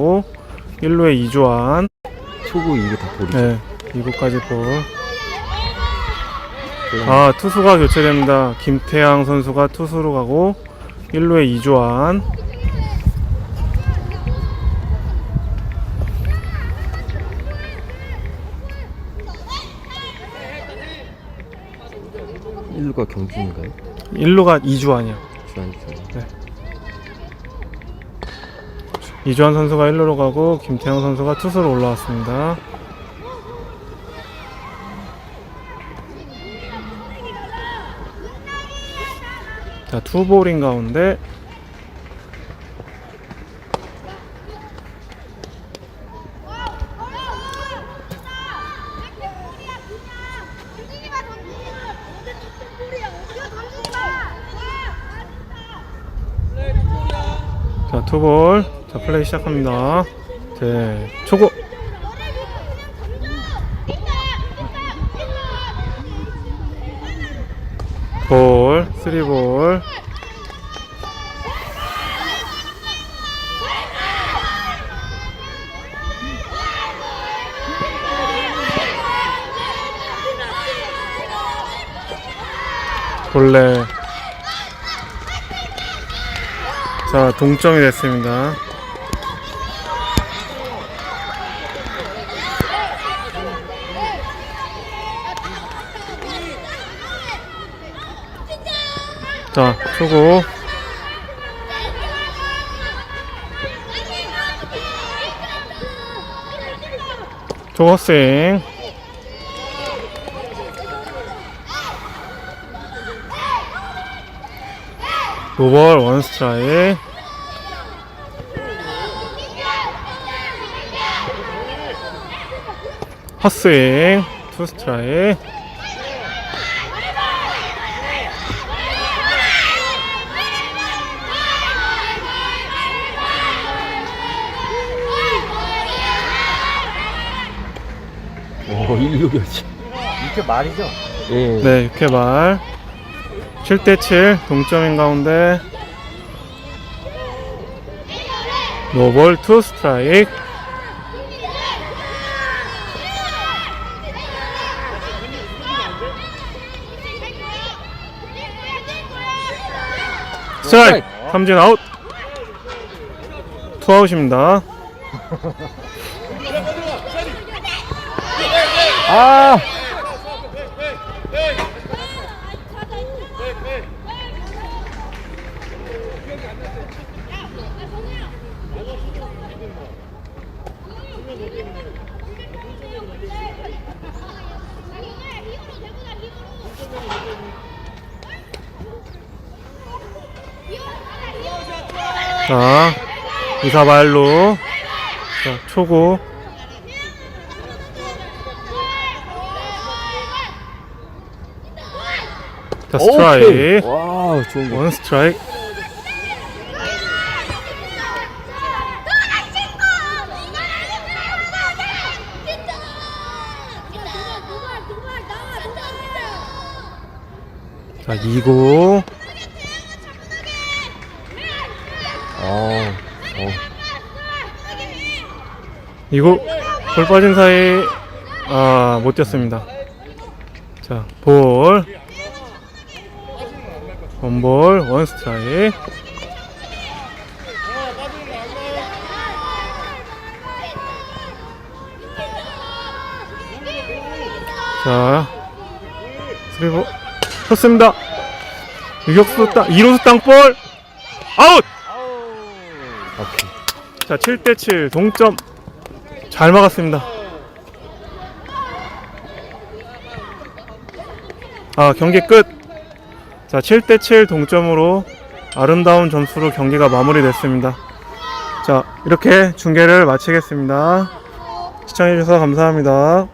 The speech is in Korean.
가고 1루에 이주환 초구 이게 다 볼이죠. 네 2구까지 볼. 아 투수가 교체됩니다. 김태양 선수가 투수로 가고 1루에 이주환 일루가 경준인가요? 1루가 이주환이요. 주한 주한. 이주환 선수가 1루로 가고 김태형 선수가 투수로 올라왔습니다. 자, 투볼인 가운데 자, 투볼. 자, 플레이 시작합니다. 네, 초고. 볼, 쓰리볼. 본래 자 동점이 됐습니다 자 초고. 스윙 노벌 원 스트라이크. 헛스윙 투 스트라이 오 일루였지. 이렇게 말이죠? 예. 네 6회 말. 7대7 동점인 가운데. 노볼 투 스트라이크. 스트라이크! 삼진 아웃. 투아웃입니다 아. 자 이사발로 자 초구 자 스트라이크 와 좋은 거. 원 스트라이크 자 2구 어. 어. 2구 볼 빠진 사이 아못 뛰었습니다 자 볼 원볼 원 스트라이크. 자 스리보 쳤습니다. 유격수 땅 2루수 땅볼. 아웃. 자 7대7 동점. 잘 막았습니다. 아 경기 끝 자 7대7 동점으로 아름다운 점수로 경기가 마무리됐습니다. 자 이렇게 중계를 마치겠습니다. 시청해주셔서 감사합니다